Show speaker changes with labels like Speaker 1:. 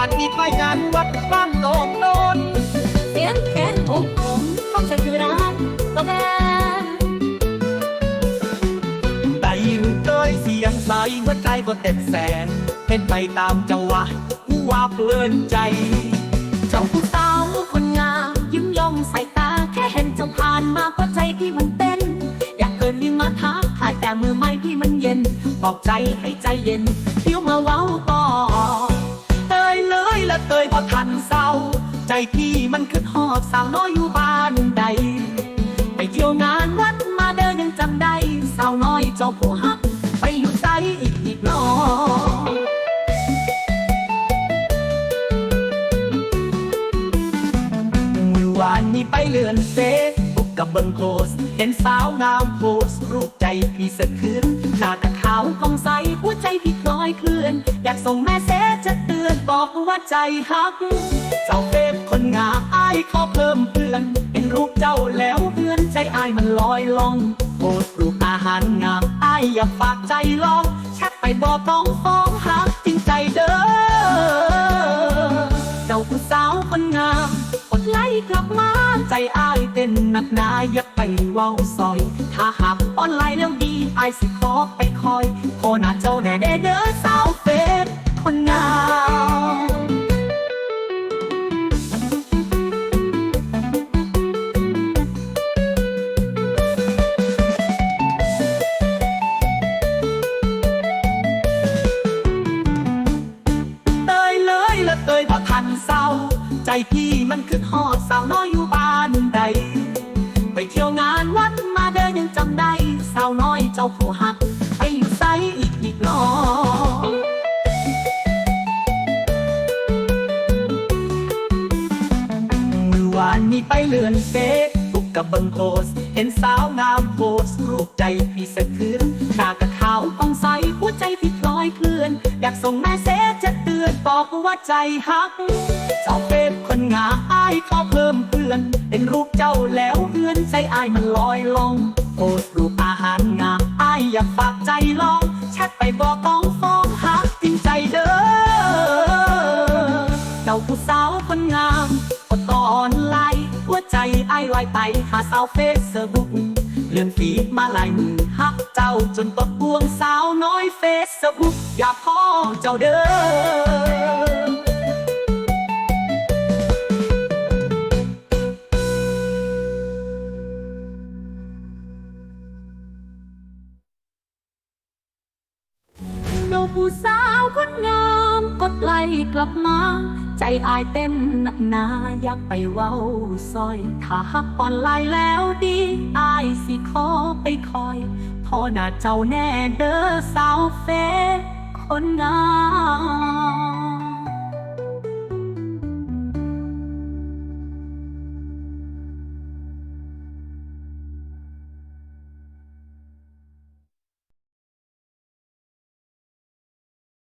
Speaker 1: านนี้ไปงานวัดบ้านโตงโนน
Speaker 2: เสียงแคนผมผมต้องฉันคือร้านกาแฟ
Speaker 1: ได้ยินเต้ยเสียงใสหัวใจก็เต้นแสนเป็นไปตามจังหวะหูว่าเพลินใจ
Speaker 2: เจ้าผู้สาวคนงามยิ้มย่องใส่ตาแค่เห็นเจ้าผ่านมาก็ใจพี่มันเต้น อยากเกินยิ่งมาทักทายแต่มือไม่พี่มันเย็นบอกใจให้ใจเย็นเที่ยวมาเว้าต่อ
Speaker 1: อบสาวน้อยอยู่บ้านใด
Speaker 2: ไปเที่ยวงานวัดมาเดินยังจำได้ สาวน้อยเจ้าผู้ฮัก ไปอยู่ใจอีกอีกหนอ
Speaker 1: มือวานนี้ไปเลื่อนเฟซบุกกับเบิงโพสต์เห็นสาวงามโพสรูปใจพี่สะคืนหน้าตาขาวผ่องใสหัวใจพี่คล้อยเคลื่อน อยากส่งแม่เสจะเตือนบอกว่าใจฮัก เจ้าเฟซคน ขอเพิ่มเพื่อน เป็นรูปเจ้าแล้วเพื่อนใจอายมันลอยลองโพสรูปอาหารงามอายอยาฝากใจลองแชทไปบอกต้องฟ้องฮักจริงใจเด้อเจ้าผู้สาวคนงาม
Speaker 2: กดไลค์กลับมา
Speaker 1: ใจอายเต้นหนักหนาอย่าไปเว้าซอย ถ้าหากออนไลน์แล้วดีอายสิขอไปคอยโคหน้าเจ้าแน่เด้อเด้อสาวเฟซคนงาม ใจพี่มันคือหอดสาวน้อยอยู่บ้านใด ไปเที่ยวงานวัดมาเดินยังจำได้ สาวน้อยเจ้าผู้หัก ไปอยู่ไซอีกอีกหนอมือวานนี้ไปเลื่อนเฟซบุ๊กกับเบิงโพส เห็นสาวงามโพสรูปใจพี่สะคืนหน้ากระขาต้องใสหัวใจพี่คล้อยเคลื่อน อยากส่งแม่เสจะ บอกว่าใจฮัก เจ้าเฟซคนงาอายขอเพิ่มเพื่อน เป็นรูปเจ้าแล้วเพื่อนใจอายมันลอยลงโพสรูปอาหารงาอายอยากฝากใจลองแชทไปบอกต้องฟ้องฮักจริงใจเด้อเจ้าผู้สาวคนงามกดตอนไลน์หัวใจไอ้ายลอยไปหาสาวเฟซบุ๊กเลื่อนฟีดมาหลายมือฮักเจ้าจนตดบวงสาวน้อยเฟซบุ๊กอยากขอเจ้าเด้อ
Speaker 2: เจ้าผู้สาวคนงามกดไล่กลับมา ใจอายเต้นหนักหนาอยากไปเว้าซอย ถ้าหักออนไลน์แล้วดีอายสิขอไปคอยพอหน้าเจ้าแน่เด้อสาวเฟคนงาม